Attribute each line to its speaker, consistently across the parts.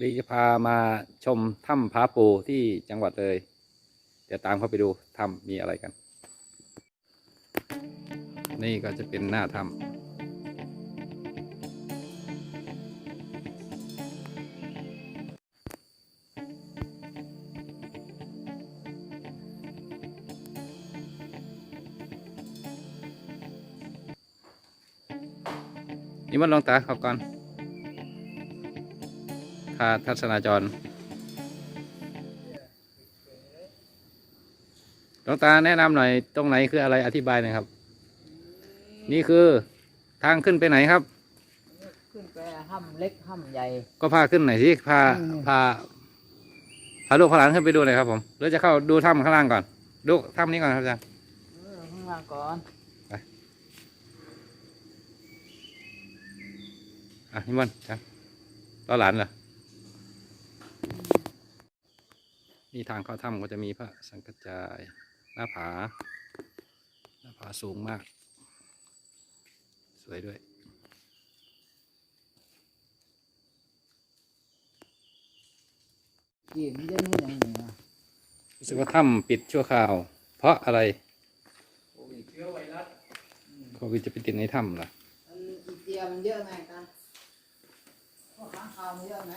Speaker 1: วันนี้จะพามาชมถ้ำผาปูที่จังหวัดเลย เดี๋ยวตามเข้าไปดูถ้ำมีอะไรกัน นี่ก็จะเป็นหน้าถ้ำนี่มันลองตาเขาก่อนาทัศนาจรหลวงตาแนะนำหน่อยตรงไหนคืออะไรอธิบายหน่อยครับ นี่คือทางขึ้นไปไหนครับ
Speaker 2: ขึ้นไปห้ำเล็กห้ำใหญ่
Speaker 1: ก็พาขึ้นหน่อยสิพา
Speaker 2: อืม
Speaker 1: พาพาลูกพาหลานขึ้นไปดูหน่อยครับผมหรือจะเข้าดูถ้ำข้างล่างก่อน ดูถ้ำนี้ก่อนครับอาจารย์
Speaker 2: เออข้างล่างก่อน
Speaker 1: อะนิมนต์อาจารย์รอหลานเหรอ นี่ทางเข้าถ้ำก็จะมีพระสังกัจจายหน้าผา หน้าผาสูงมาก สวยด้วย
Speaker 2: กี่มันจะนู่นอย่างนี้นะ
Speaker 1: รู้สึกว่าถ้ำปิดชั่วคราว เพราะอะไร
Speaker 2: โอ้ยเชื้อไวรัส
Speaker 1: โควิดจะไปติดในถ้ำล่ะ
Speaker 2: มันอีเจียมันเยอะไงกันพวกค้างคาวมันเยอะไง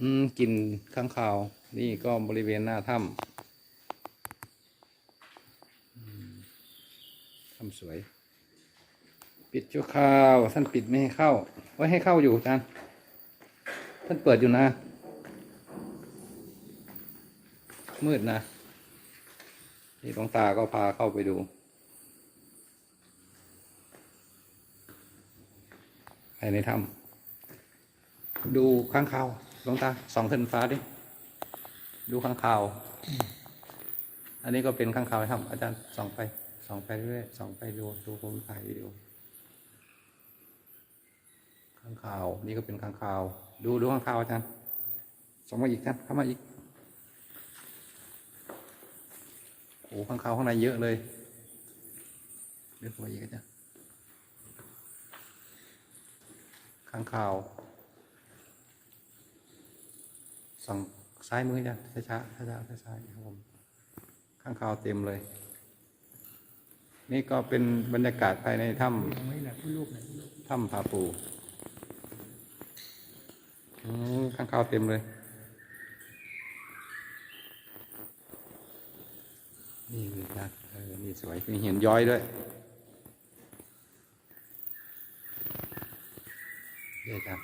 Speaker 1: อืมกลินข้างคาว นี่ก็บริเวณหน้าถ้ำถ้ำสวย ปิดชั่วคราวท่านปิดไม่ให้เข้า ไว้ให้เข้าอยู่อาจารย์ท่านเปิดอยู่นะ มืดนะนี่หลวงตาก็พาเข้าไปดูภายในถ้ำดูข้างคาวลวงตาส่องขึ้นฟ้าดิ ดูข้างคาว อันนี้ก็เป็นข้างคาวครับ อาจารย์ส่องไปส่องไปเรื่อยส่องไปดูดูผมถ่ายวิดีโอข้างคาว นี่ก็เป็นข้างคาว ดูดูข้างคาวอาจารย์ส่องมาอีกท่านเข้ามาอีกโอ้ข้างคาวข้างในเยอะเลยเลือกมาอีกอาจารย์ข้างคาวส่อง ซ้ายมืออาจารย์ช้าๆช้าๆช้าๆครับผมข้างคาวเต็มเลย นี่ก็เป็นบรรยากาศภายในถ้ำ
Speaker 2: ไม่แหละผู้ลูกเลย
Speaker 1: ถ้ำผาปูอืมข้างคาวเต็มเลย นี่เลยนะเออนี่สวยมีเห็นย้อยด้วยเดี๋ยวครับ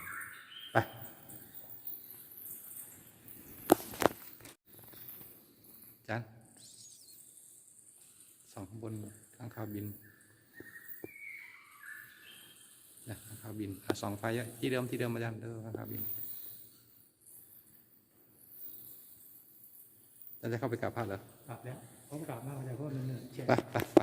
Speaker 1: ไป จานสองข้าง บนข้างคาวบินนะข้างคาวบินอะสองไฟอะที่เดิมที่เดิมอาจารย์เดิมข้างคาวบินจะจะเข้าไปกราบพระเหรอก
Speaker 3: ลับแล้วเขากลับมาจากพวกนั้นเนี่ยเช็ด
Speaker 1: ไปไปไป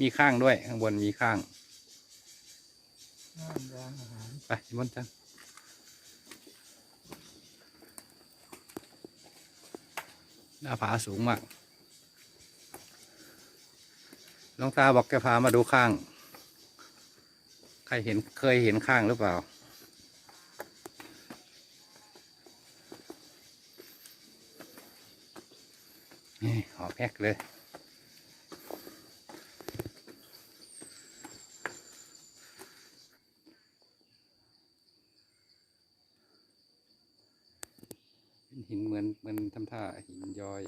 Speaker 1: มีข้างด้วย ข้างบนมีข้าง
Speaker 2: น้ำร้านอาหาร
Speaker 1: ไปนิมนต์จัน หน้าผาสูงมากหลวงตาบอกแกพามาดูข้าง ใครเห็นเคยเห็นข้างหรือเปล่า นี่หอแพ็กเลย เป็นหินเหมือนเหมือนทำท่าหินย้อย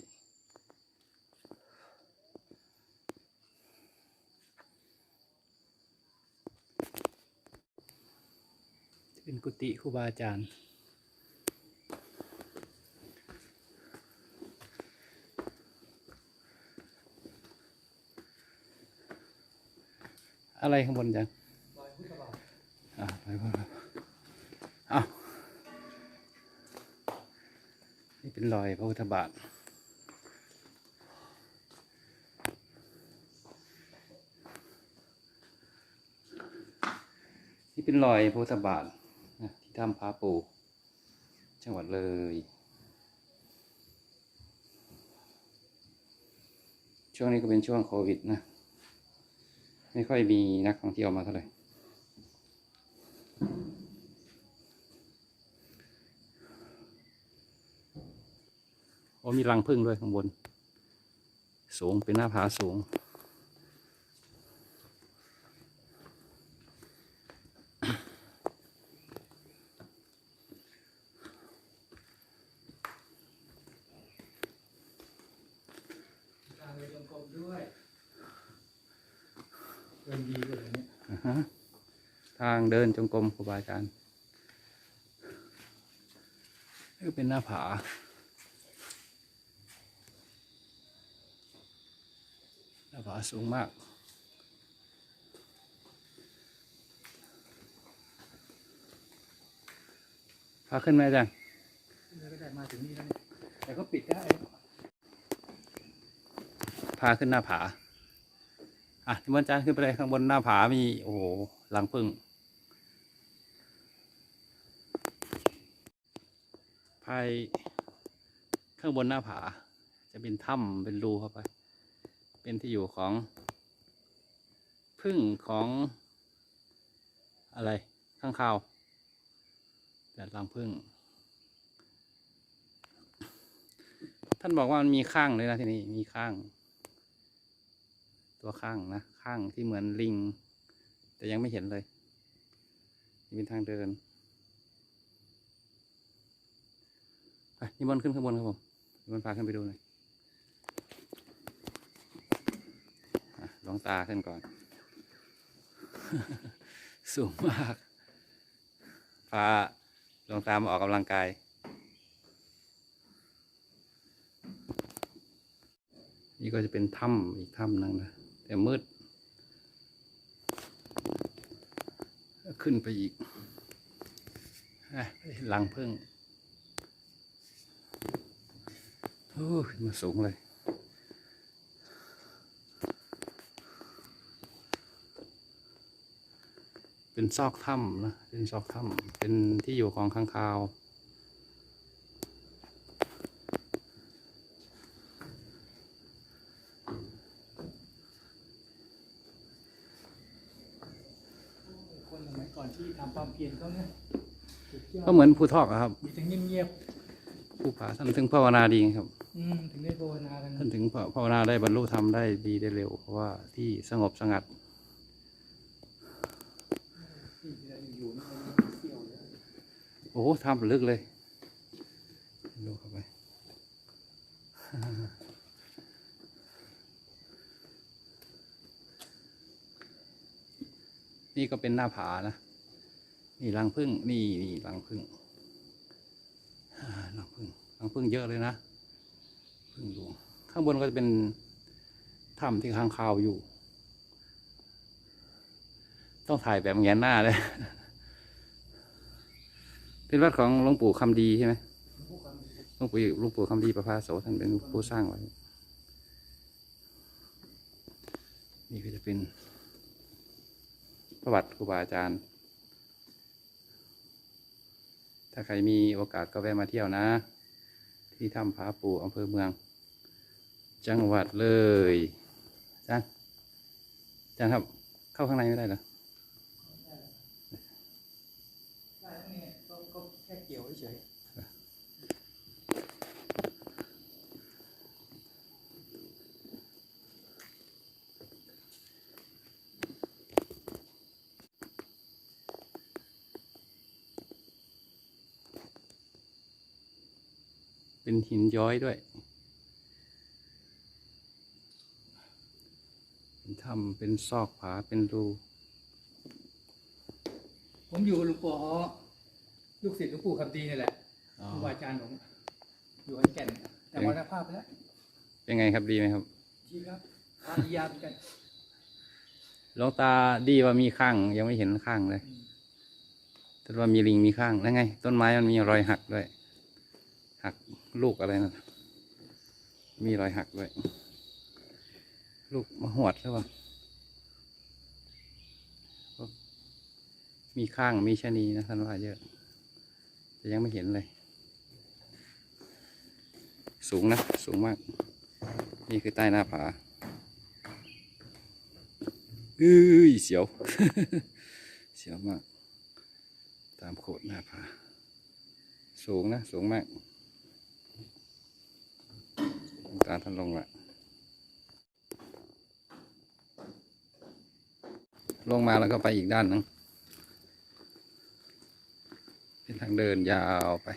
Speaker 3: เป็นกุฏิครูบาอาจารย์
Speaker 1: อะไรข้างบนจังอ่าไปพวกเราอ้าวนี่เป็นรอยพระพุทธบาทนี่เป็นรอยพระพุทธบาท ถ้ำพระปูจังหวัดเลย ช่วงนี้ก็เป็นช่วงโควิดนะ ไม่ค่อยมีนักท่องเที่ยวมาเท่าไหร่โอ้มีรังผึ้งด้วยข้างบน สูงเป็นหน้าผาสูง
Speaker 3: ทางเลยจงกรมด้วยเดินดีเลยเนี่ย
Speaker 1: อ่าฮะทาง เดินจงกรมครูบาอาจารย์นี่ก็เป็นหน้าผาหน้าผาสูงมากพาขึ้นไหมอาจารย์
Speaker 3: แล้วก็ได้มาถึงนี่แล้วเนี่ยแต่ก็ปิดได้
Speaker 1: พาขึ้นหน้าผา อะที่บนอาจารย์ขึ้นไปเลยข้างบนหน้าผามี โอ้โหรังผึ้งายข้างบนหน้าผา จะเป็นถ้ำเป็นรูเข้าไป เป็นที่อยู่ของพึ่งของ อะไรข้างคาวแต่รังผึ้งท่านบอกว่ามันมีข้างเลยนะที่นี่มีข้าง ตัวข้างนะข้างที่เหมือนลิง แต่ยังไม่เห็นเลย นี่เป็นทางเดิน ไปนิมนต์ขึ้นข้างบนครับผมนิมนพาขึ้นไปดูหน่อยลวงตาขึ้นก่อน สูงมาก พาลวงตามาออกกำลังกาย นี่ก็จะเป็นถ้ำอีกถ้ำหนึงนะ แต่มืด ขึ้นไปอีกอะหลังเพึ่ง โอ้ขึ้นมาสูงเลย เป็นซอกถ้ำนะ เป็นซอกถ้ำเป็นที่อยู่ของข้างคาว
Speaker 3: คนสมัยก่อนที่ทำความเพียรเขาเนี่ยสุดยอด
Speaker 1: ก็เหมือนภูทอกอะครับ
Speaker 3: มีแต่เงียบ
Speaker 1: ผู้ผาท่านถึงภาวนาดีครับ
Speaker 3: ถึงภาวนา
Speaker 1: ได้บรรลุธรรมได้ดีได้เร็ว เพราะว่าที่สงบสงัดโอ้ทำลึกเลยดูเข้าไปนี่ก็เป็นหน้าผานะ นี่รังพึ่งนี่นี่รังพึ่งรังพึ่งรังพึ่งเยอะเลยนะพึ่งหลวง ข้างบนก็จะเป็นถ้ำที่ค้างคาวอยู่ ต้องถ่ายแบบแงนหน้าเลย เป็นวัดของหลวงปู่คำดีใช่ไหมหลวงปู่หลวงปู่คำดีประภาโสท่านเป็นผู้สร้างไว้ นี่ก็จะเป็นประวัติครูบาอาจารย์ ถ้าใครมีโอกาสก็แวะมาเที่ยวนะ ที่ถ้ำผาปูอำเภอเมือง จังหวัดเลยอาจารย์อาจารย์ครับ เข้าข้างในไม่ได้เหรอ
Speaker 3: ได้นี่ก็ก็แค่เกี่ยวเฉย
Speaker 1: เป็นหินย้อยด้วย เป็น ถ้ำเป็นซอกผาเป็นรู
Speaker 3: ผมอยู่หลวงปู่อ๋อลูกศิษย์หลวงปู่คำดีนี่แหละ
Speaker 1: อ๋อ
Speaker 3: ครูบาอาจารย์ผมอยู่ขอนแก่น แต่มรณภาพไปแล้ว
Speaker 1: เป็นไงครับดีไหมครับ
Speaker 3: ชีครับทานยาเหมือนกัน
Speaker 1: หลวงตาดีว่ามีข้าง ยังไม่เห็นข้างเลย
Speaker 3: อืม
Speaker 1: แต่ว่ามีลิงมีข้างแล้วไง ต้นไม้มันมีรอยหักด้วย หักลูกอะไรนะมีรอยหักด้วย ลูกมะหวดหรือเปล่ามีข้างมีชะนีนะท่านว่าเยอะ แต่ยังไม่เห็นเลย สูงนะ สูงมาก นี่คือใต้หน้าผาเอ้ยเสียว เสียวมาก ตามโขดหน้าผา สูงนะ สูงมากตาท่านลงละ ลงมาแล้วก็ไปอีกด้านหนึงเป็นทางเดินยาวไป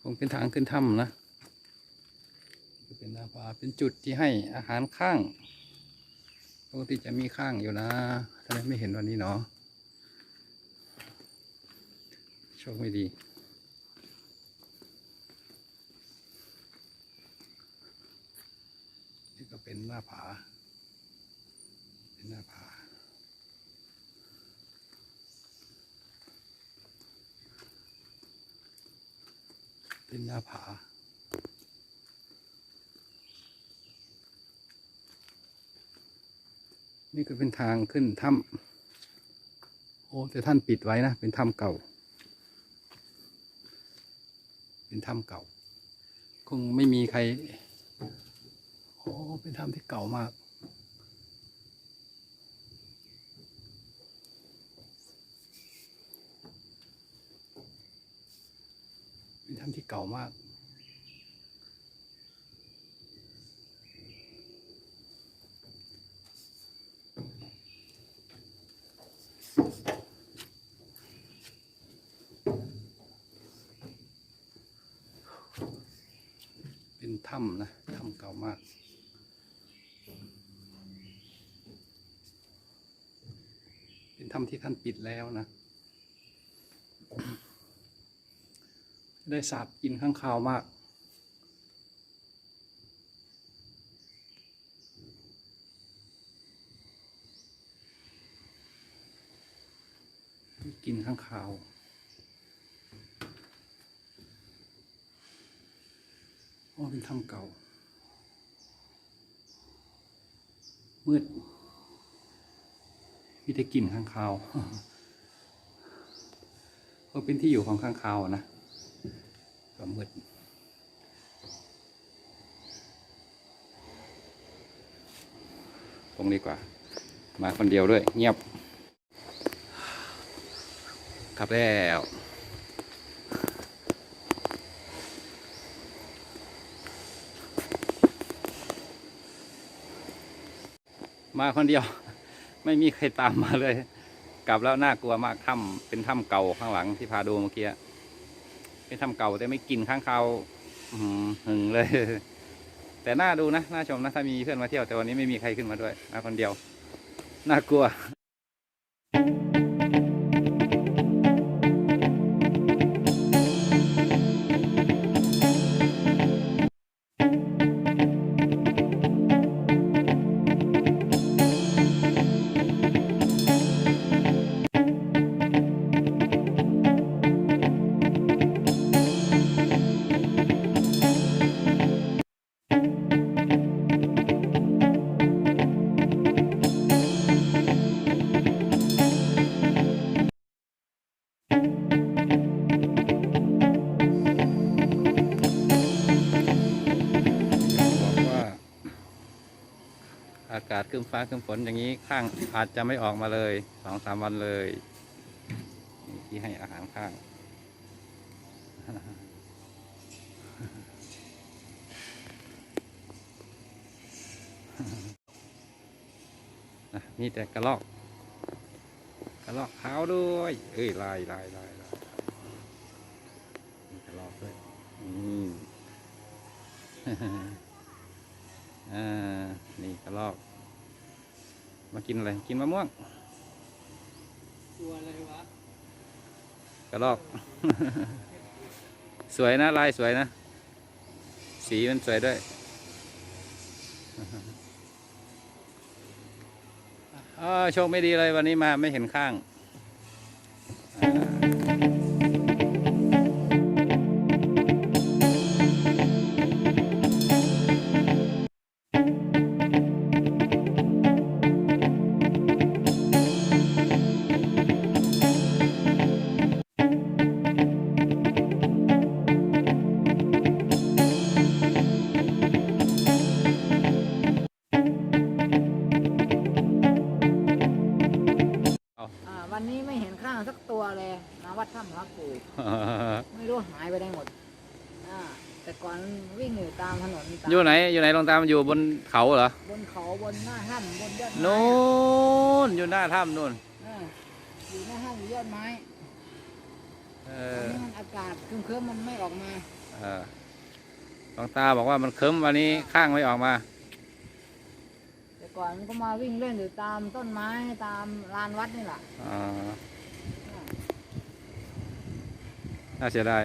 Speaker 1: คงเป็นทางขึ้นถ้ำนะเป็นหน้าผาเป็นจุดที่ให้อาหารข้างปกติจะมีข้างอยู่นะทำไมไม่เห็นวันนี้เนาะโชคไม่ดีนี่ก็เป็นหน้าผา เป็นหน้าผา เป็นหน้าผา นี่ก็เป็นทางขึ้นถ้ำโอ้แต่ท่านปิดไว้นะ เป็นถ้ำเก่า เป็นถ้ำเก่า คงไม่มีใคร โอ้ เป็นถ้ำที่เก่ามาก เป็นถ้ำที่เก่ามาก เป็นถ้ำนะ ถ้ำเก่ามากเป็นถ้ำที่ท่านปิดแล้วนะ ได้สาบกินข้างคาวมากกินข้างคาวโอ้เป็นถ้ำเก่า มืด มีแต่กลิ่นข้างคาวก็เป็นที่อยู่ของข้างคาวนะ ก็มืดตรงดีกว่า มาคนเดียวด้วย เงียบกลับแล้วมาคนเดียว ไม่มีใครตามมาเลย กลับแล้วน่ากลัวมากถ้ำเป็นถ้ำเก่าข้างหลังที่พาดูเมื่อกี้ ไป็นถ้ำเก่าแต่ไม่กินข้างคาวอื้อหือหึงเลย แต่น่าดูนะน่าชมนะถ้ามีเพื่อนมาเที่ยวแต่วันนี้ไม่มีใครขึ้นมาด้วยมาคนเดียว น่ากลัวบอ มฟ้าครึ้มฝนอย่างนี้ข้างอาจจะไม่ออกมาเลยสองสามวันเลยที่ให้อาหารข้างนะนี่แต่กระลอกกระลอกขาวด้วย เอ้ยลายลายลายลายมีกระลอกด้วยอืมอ่านี่กระลอก มากินอะไร กินมะม่วง
Speaker 3: ตัวอะไรวะ
Speaker 1: กระลอก สวยนะ ลายสวยนะ สีมันสวยด้วยเออโชคไม่ดีเลยวันนี้มาไม่เห็นข้างา
Speaker 2: มถนนตาม
Speaker 1: อยู่ไหนอยู่ไหนหลวงตามันอยู่บนเขาเหรอบ
Speaker 2: นเขาบนหน้าถ้ำบนยอดไม้
Speaker 1: นู่นอยู่หน้าถ้ำนู่น
Speaker 2: อ่าอยู่หน้าถ้ำอยู่ยอดไม้
Speaker 1: เอ
Speaker 2: ตอน
Speaker 1: อ
Speaker 2: นี้มันอากาศครึ้มๆมันไม่ออกมา
Speaker 1: เออหลวงตาบอกว่ามันเคิมวันนี้ข้างไม่ออกมา
Speaker 2: แต่ก่อนมันก็มาวิ่งเล่นอยู่ตามต้นไม้ตามลานวัดนี่แหละ
Speaker 1: อ่า
Speaker 2: อ่า
Speaker 1: น่าเสียดาย